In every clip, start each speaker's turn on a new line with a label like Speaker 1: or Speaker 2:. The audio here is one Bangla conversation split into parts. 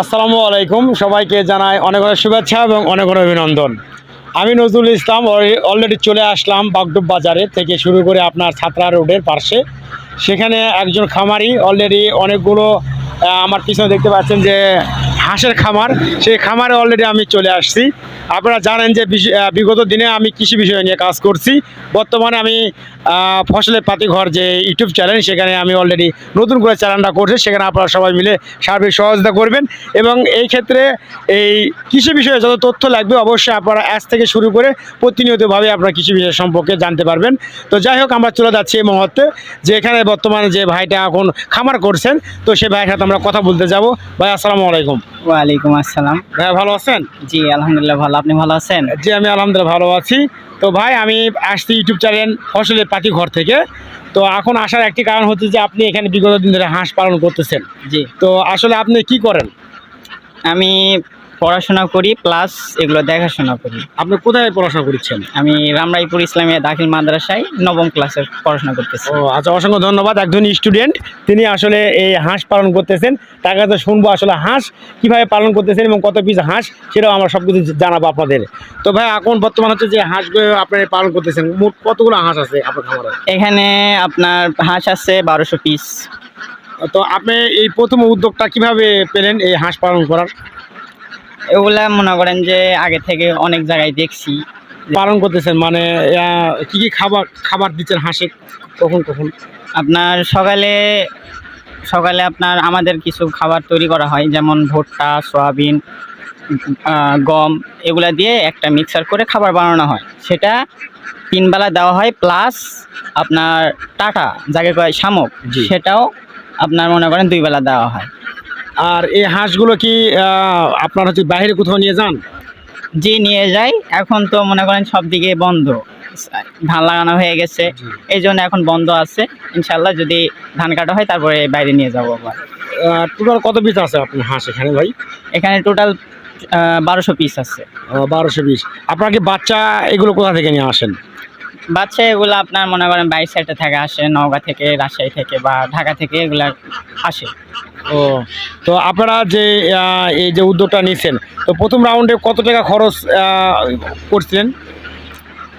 Speaker 1: আসসালামু আলাইকুম। সবাইকে জানাই অনেক অনেক শুভেচ্ছা এবং অনেক অনেক অভিনন্দন। আমি নজরুল ইসলাম অলরেডি চলে আসলাম বাগডুব বাজারে থেকে শুরু করে আপনার ছাত্রা রোডের পাশে সেখানে একজন খামারি অলরেডি অনেকগুলো আমার পিছনে দেখতে পাচ্ছেন যে হাঁসের খামার। সেই খামারে অলরেডি আমি চলে আসছি। আপনারা জানেন যে বিগত দিনে আমি কৃষি বিষয় নিয়ে কাজ করছি। বর্তমানে আমি ফসলের পাতি ঘর যে ইউটিউব চ্যানেল সেখানে আমি অলরেডি নতুন করে চ্যানেলটা করছি। সেখানে আপনারা সবাই মিলে সার্বিক সহযোগিতা করবেন। এবং এই ক্ষেত্রে এই কৃষি বিষয়ে যত তথ্য লাগবে, অবশ্যই আপনারা আজ থেকে শুরু করে প্রতিনিয়তভাবে আপনারা কৃষি বিষয় সম্পর্কে জানতে পারবেন। তো যাই হোক, আমরা চলে যাচ্ছি এই মুহূর্তে। যে এখানে বর্তমানে যে ভাইটা এখন খামার করছেন, তো সেই ভাইয়ের সাথে আমরা কথা বলতে যাব। ভাই, আসসালামু আলাইকুম।
Speaker 2: ওয়ালাইকুম আসসালাম।
Speaker 1: ভাই ভালো আছেন?
Speaker 2: জি আলহামদুলিল্লাহ ভালো। আপনি ভালো আছেন?
Speaker 1: জি আমি আলহামদুলিল্লাহ ভালো আছি। তো ভাই আমি আসছি ইউটিউব চ্যানেল ফসলের পাখি ঘর থেকে। তো এখন আসার একটি কারণ হচ্ছে যে আপনি এখানে বিগত দিন ধরে হাঁস পালন করতেছেন।
Speaker 2: জি।
Speaker 1: তো আসলে আপনি কি করেন?
Speaker 2: আমি পড়াশোনা করি প্লাস এগুলো দেখাশোনা করি।
Speaker 1: আপনি কোথায় পড়াশোনা করছেন?
Speaker 2: আমি রামরাইপুর ইসলামিয়া দাখিল মাদ্রাসায় নবম ক্লাসে পড়াশোনা করতেছি।
Speaker 1: ও আচ্ছা অসংখ্য ধন্যবাদ একজন স্টুডেন্ট তিনি আসলে এই হাঁস পালন করতেছেন। তার কাছে শুনব আসলে হাঁস কীভাবে পালন করতেছেন এবং কত পিস হাঁস সেটাও আমরা সব কিছু জানাব আপনাদের। তো ভাই এখন বর্তমান হচ্ছে যে হাঁসগুলো আপনারা পালন করতেছেন মোট কতগুলো হাঁস আছে আপনার খামারে?
Speaker 2: এখানে আপনার হাঁস আছে বারোশো পিস
Speaker 1: তো আপনি এই প্রথম উদ্যোগটা কীভাবে পেলেন এই হাঁস পালন করার?
Speaker 2: এগুলা মনে করেন যে আগে থেকে অনেক জায়গায় দেখছি।
Speaker 1: পালন করতেছেন মানে কি কি খাবার খাবার দিচ্ছেন হাঁসে কখন কখন?
Speaker 2: আপনার সকালে সকালে আপনার আমাদের কিছু খাবার তৈরি করা হয় যেমন ভুট্টা সয়াবিন গম এগুলা দিয়ে একটা মিক্সার করে খাবার বানানো হয়। সেটা তিন বেলা দেওয়া হয় প্লাস আপনার টাটা যাকে কয় শামুক সেটাও আপনার মনে করেন দুই বেলা দেওয়া হয়।
Speaker 1: আর এই হাঁসগুলো কি আপনার হচ্ছে বাইরে কোথাও নিয়ে যান?
Speaker 2: জি নিয়ে যাই। এখন তো মনে করেন সব দিকে বন্ধ। ধান লাগানো হয়ে গেছে। এই জন্য এখন বন্ধ আছে। ইনশাল্লাহ যদি ধান কাটা হয় তারপরে বাইরে নিয়ে যাব আবার।
Speaker 1: টোটাল কত পিস আছে আপনার হাঁস এখানে ভাই?
Speaker 2: এখানে টোটাল বারোশো পিস আছে।
Speaker 1: বারোশো পিস আপনার কি বাচ্চা এগুলো কোথা থেকে নিয়ে আসেন?
Speaker 2: বাচ্চা এগুলো আপনার মনে করেন বাইশ সাইডে থেকে আসে নওগাঁ থেকে রাজশাহী থেকে বা ঢাকা থেকে এগুলা আসে।
Speaker 1: ও, তো আপনারা যে এই যে উদ্যোগটা নিয়েছেন, তো প্রথম রাউন্ডে কত টাকা খরচ করছিলেন?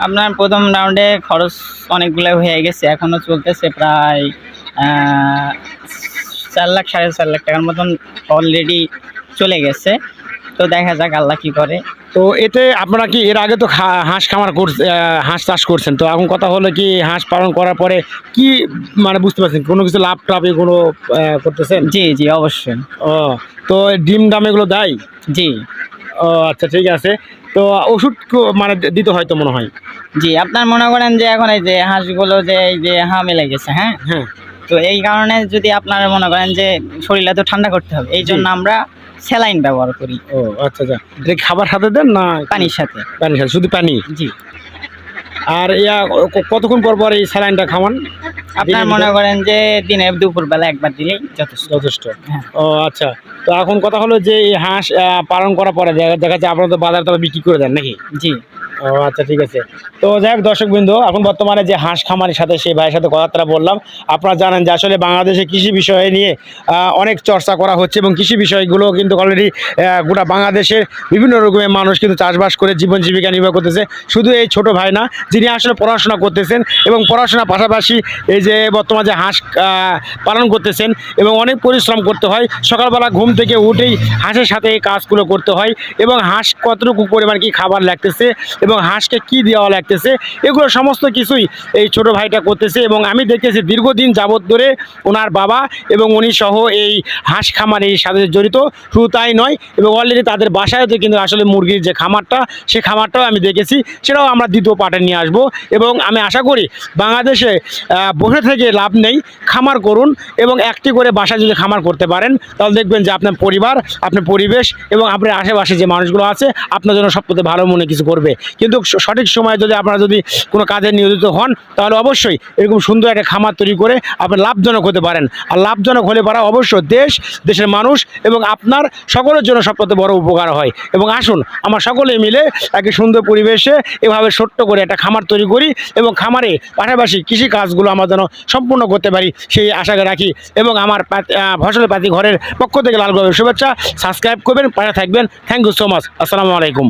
Speaker 2: আপনার প্রথম রাউন্ডে খরচ অনেকগুলো হয়ে গেছে এখনও চলতেছে প্রায় চার লাখ, সাড়ে চার লাখ টাকার মতন অলরেডি চলে গেছে। তো দেখা যাক আল্লাহ কী করে।
Speaker 1: তো এতে আপনারা কি এর আগে তো হাঁস খামার করছে হাঁস চাষ করছেন। তো এখন কথা হলো কি হাঁস পালন করার পরে কি মানে বুঝতে পারছেন? কোনো কিছু লাভ টাভ এগুলো করতেছেন?
Speaker 2: জি জি অবশ্যই।
Speaker 1: ও তো ডিম দাম এগুলো দেয়?
Speaker 2: জি।
Speaker 1: ও আচ্ছা ঠিক আছে। তো ওষুধ মানে দিতে হয় তো মনে হয়?
Speaker 2: জি আপনার মনে করেন যে এখন এই যে হাঁসগুলো যে এই যে হামে লেগেছে হ্যাঁ?
Speaker 1: হ্যাঁ।
Speaker 2: তো এই কারণে যদি আপনারা মনে করেন যে শরীরটা তো ঠান্ডা করতে হবে এই জন্য আমরা স্যালাইন ব্যবহার করি।
Speaker 1: ও আচ্ছা আচ্ছা। এটা খাবার সাথে দেন না
Speaker 2: পানির সাথে?
Speaker 1: পানির সাথে শুধু পানি?
Speaker 2: জি।
Speaker 1: আর ইয়া কতক্ষণ পর পর এই স্যালাইনটা খাওয়ান?
Speaker 2: আপনার মনে করেন যে দিনে দুপুর বেলা একবার দিলেই যথেষ্ট।
Speaker 1: যথেষ্ট।
Speaker 2: হ্যাঁ।
Speaker 1: ও আচ্ছা। তো এখন কথা হলো যে এই হাঁস পালন করার পরে দেখা যায় যাচ্ছে আপনারা তো বাজার তো বিক্রি করে দেন নাকি?
Speaker 2: জি।
Speaker 1: ও আচ্ছা ঠিক আছে। তো যাই হোক দর্শক বিন্দু এখন বর্তমানে যে হাঁস খামারের সাথে সেই ভাইয়ের সাথে কথাবার্তা বললাম, আপনারা জানেন যে আসলে বাংলাদেশে কৃষি বিষয় নিয়ে অনেক চর্চা করা হচ্ছে এবং কৃষি বিষয়গুলো কিন্তু অলরেডি গোটা বাংলাদেশের বিভিন্ন রকমের মানুষ কিন্তু চাষবাস করে জীবন জীবিকা নির্বাহ করতেছে। শুধু এই ছোট ভাই না, যিনি আসলে পড়াশোনা করতেছেন এবং পড়াশোনার পাশাপাশি এই যে বর্তমানে যে হাঁস পালন করতেছেন এবং অনেক পরিশ্রম করতে হয়, সকালবেলা ঘুম থেকে উঠেই হাঁসের সাথে এই কাজগুলো করতে হয় এবং হাঁস কতটুকু পরিমাণ কি খাবার লাগতেছে এবং হাঁসকে কি দেওয়া লাগতেছে, এগুলো সমস্ত কিছুই এই ছোট ভাইটা করতেছে এবং আমি দেখতেছি দীর্ঘদিন যাবৎ ধরে ওনার বাবা এবং উনি সহ এই হাঁস খামার এই সাথে জড়িত, শুধু তাই নয় এবং অলরেডি তাদের বাসায় তো কিন্তু আসলে মুরগির যে খামারটা, সে খামারটাও আমি দেখেছি, সেটাও আমরা দ্বিতীয় পার্টে নিয়ে আসব এবং আমি আশা করি বাংলাদেশে বসে থেকে লাভ নেই, খামার করুন এবং একটি করে বাসায় যদি খামার করতে পারেন, তাহলে দেখবেন যে আপনার পরিবার, আপনার পরিবেশ এবং আপনার আশেপাশে যে মানুষগুলো আছে, আপনার জন্য সবথেকে ভালো মনে কিছু করবে। কিন্তু সঠিক সময়ে যদি আপনারা যদি কোনো কাজে নিয়োজিত হন, তাহলে অবশ্যই এরকম সুন্দর একটা খামার তৈরি করে আপনি লাভজনক হতে পারেন। আর লাভজনক হলে পারা অবশ্যই দেশ, দেশের মানুষ এবং আপনার সকলের জন্য সবচেয়ে বড় উপকার হয়। এবং আসুন, আমরা সকলে মিলে একটি সুন্দর পরিবেশে এভাবে ছোট্ট করে একটা খামার তৈরি করি এবং খামারে পাশাপাশি কৃষি কাজগুলো আমরা যেন সম্পূর্ণ করতে পারি সেই আশাকে রাখি। এবং আমার ফসলের পাতি ঘরের পক্ষ থেকে লাল শুভেচ্ছা। সাবস্ক্রাইব করবেন, পাশে থাকবেন। Thank you so much. আসসালামু আলাইকুম।